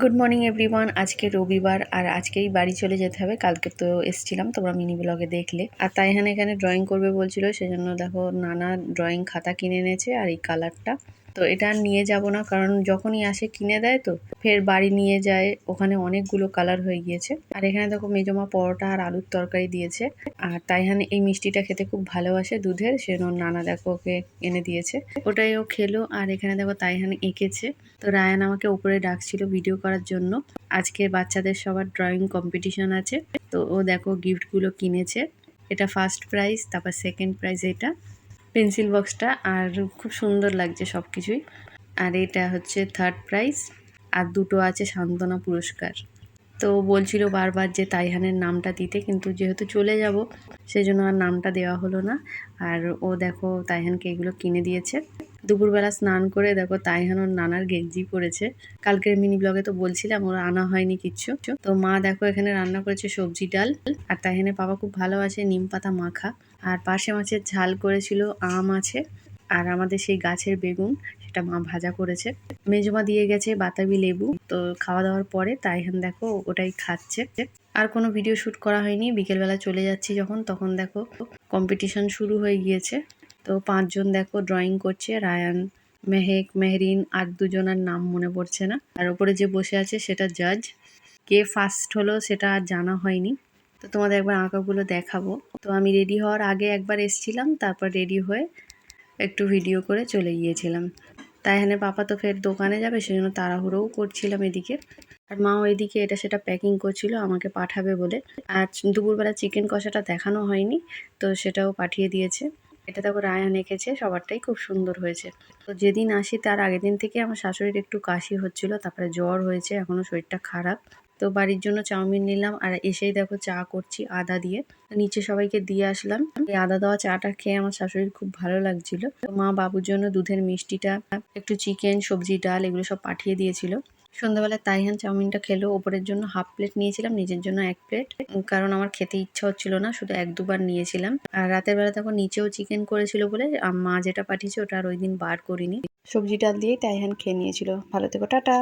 Good morning everyone আজকে রবিবার আর আজকেই বাড়ি চলে যেতে হবে। কালকে তো এসছিলাম, তোমরা মিনি ব্লগে দেখলে। আর তাই এখানে এখানে ড্রয়িং করবে বলছিল, সেজন্য দেখো নানা ড্রয়িং খাতা কিনে এনেছে আর এই কালারটা তো এটা নিয়ে যাব না, কারণ যখনই আসে কিনে দেয় তো, ফের বাড়ি নিয়ে যায়, ওখানে অনেকগুলো কালার হয়ে গিয়েছে। আর এখানে দেখো মেজমা পরোটা আর আলুর তরকারি দিয়েছে। আর তাইহান এই মিষ্টিটা খেতে খুব ভালোবাসে দুধের, সেজন্য নানা দেখো ওকে এনে দিয়েছে। ওটাই ও খেলো, আর এখানে দেখো তাইহান এঁকেছে। তো রায়ান আমাকে উপরে ডাকছিল ভিডিও করার জন্য। আজকে বাচ্চাদের সবার ড্রয়িং কম্পিটিশন আছে। তো ও দেখো গিফটগুলো কিনেছে। এটা ফার্স্ট প্রাইজ তারপর সেকেন্ড প্রাইজ এটা। পেন্সিল বক্সটা আর খুব সুন্দর লাগছে সব কিছুই আর এটা হচ্ছে থার্ড প্রাইজ আর দুটো আছে সান্ত্বনা পুরস্কার। তো বলছিল বারবার যে তাইহানের নামটা দিতে, কিন্তু যেহেতু চলে যাব, সেজন্য আর নামটা দেওয়া হলো না। আর ও দেখো তাইহানকে এগুলো কিনে দিয়েছে। দুপুরবেলা স্নান করে দেখো তাইহান ওর নানার গেঞ্জি পরেছে। কালকের মিনি ব্লগে তো বলছিলাম, ওর আনা হয়নি কিচ্ছু। তো মা দেখো এখানে রান্না করেছে সবজি ডাল, আর তাইহানের বাবা খুব ভালোবাসে নিম পাতা মাখা। আর পাশে মাছের ঝাল করেছিল আম আছে, আর আমাদের সেই গাছের বেগুন, সেটা মা ভাজা করেছে। মেজমা দিয়ে গেছে বাতাবি লেবু, তো খাওয়া দাওয়ার পরে তাইহান দেখো ওটাই খাচ্ছে। আর কোনো ভিডিও শ্যুট করা হয়নি, বিকেলবেলা চলে যাচ্ছি যখন, তখন দেখো কম্পিটিশন শুরু হয়ে গিয়েছে। তো পাঁচজন দেখো ড্রয়িং করছে, রায়ান, মেহেক, মেহরিন আর দুজনের নাম মনে পড়ছে না। আর ওপরে যে বসে আছে সেটা জাজ কে ফার্স্ট হলো সেটা আর জানা হয়নি। তো তোমাদের একবার আঁকাগুলো দেখাবো। তো আমি রেডি হওয়ার আগে একবার এসছিলাম, তারপর রেডি হয়ে একটু ভিডিও করে চলে গিয়েছিলাম। তাই এখানে পাপা তো ফের দোকানে যাবে, সেজন্য তাড়াহুড়োও করছিলাম এদিকে। আর মাও এদিকে এটা সেটা প্যাকিং করছিল, আমাকে পাঠাবে বলে। আর দুপুরবেলা চিকেন কষাটা দেখানো হয়নি, তো সেটাও পাঠিয়ে দিয়েছে। এটা দেখো রায়ান এঁকেছে, সবারটাই খুব সুন্দর হয়েছে। তো যেদিন আসি তার আগের দিন থেকে আমার শাশুড়ির একটু কাশি হচ্ছিল, তারপরে জ্বর হয়েছে এখনও শরীরটা খারাপ। তো বাড়ির জন্য চাউমিন নিলাম আর এসেই দেখো চা করছি আদা দিয়ে। নিচে সবাইকে দিয়ে আসলাম। এই আদা দেওয়া চাটা খেয়ে আমার শাশুড়ির খুব ভালো লাগছিল। মা বাবুর জন্য দুধের মিষ্টিটা, একটু চিকেন, সবজি, ডাল এগুলো সব পাঠিয়ে দিয়েছিল। সন্ধ্যাবেলা তাইহান চাউমিনটা খেলো। ওপরের জন্য হাফ প্লেট নিয়েছিলাম, নিজের জন্য এক প্লেট। কারণ আমার খেতে ইচ্ছা হচ্ছিল না, শুধু এক দুবার নিয়েছিলাম। আর রাতের বেলা তখন নিচেও চিকেন করেছিল বলে মা যেটা পাঠিয়েছে ওটা আর ওই দিন বার করিনি। সবজি ডাল দিয়েই তাইহান খেয়ে নিয়েছিল। ভালো থেকো, টাটা।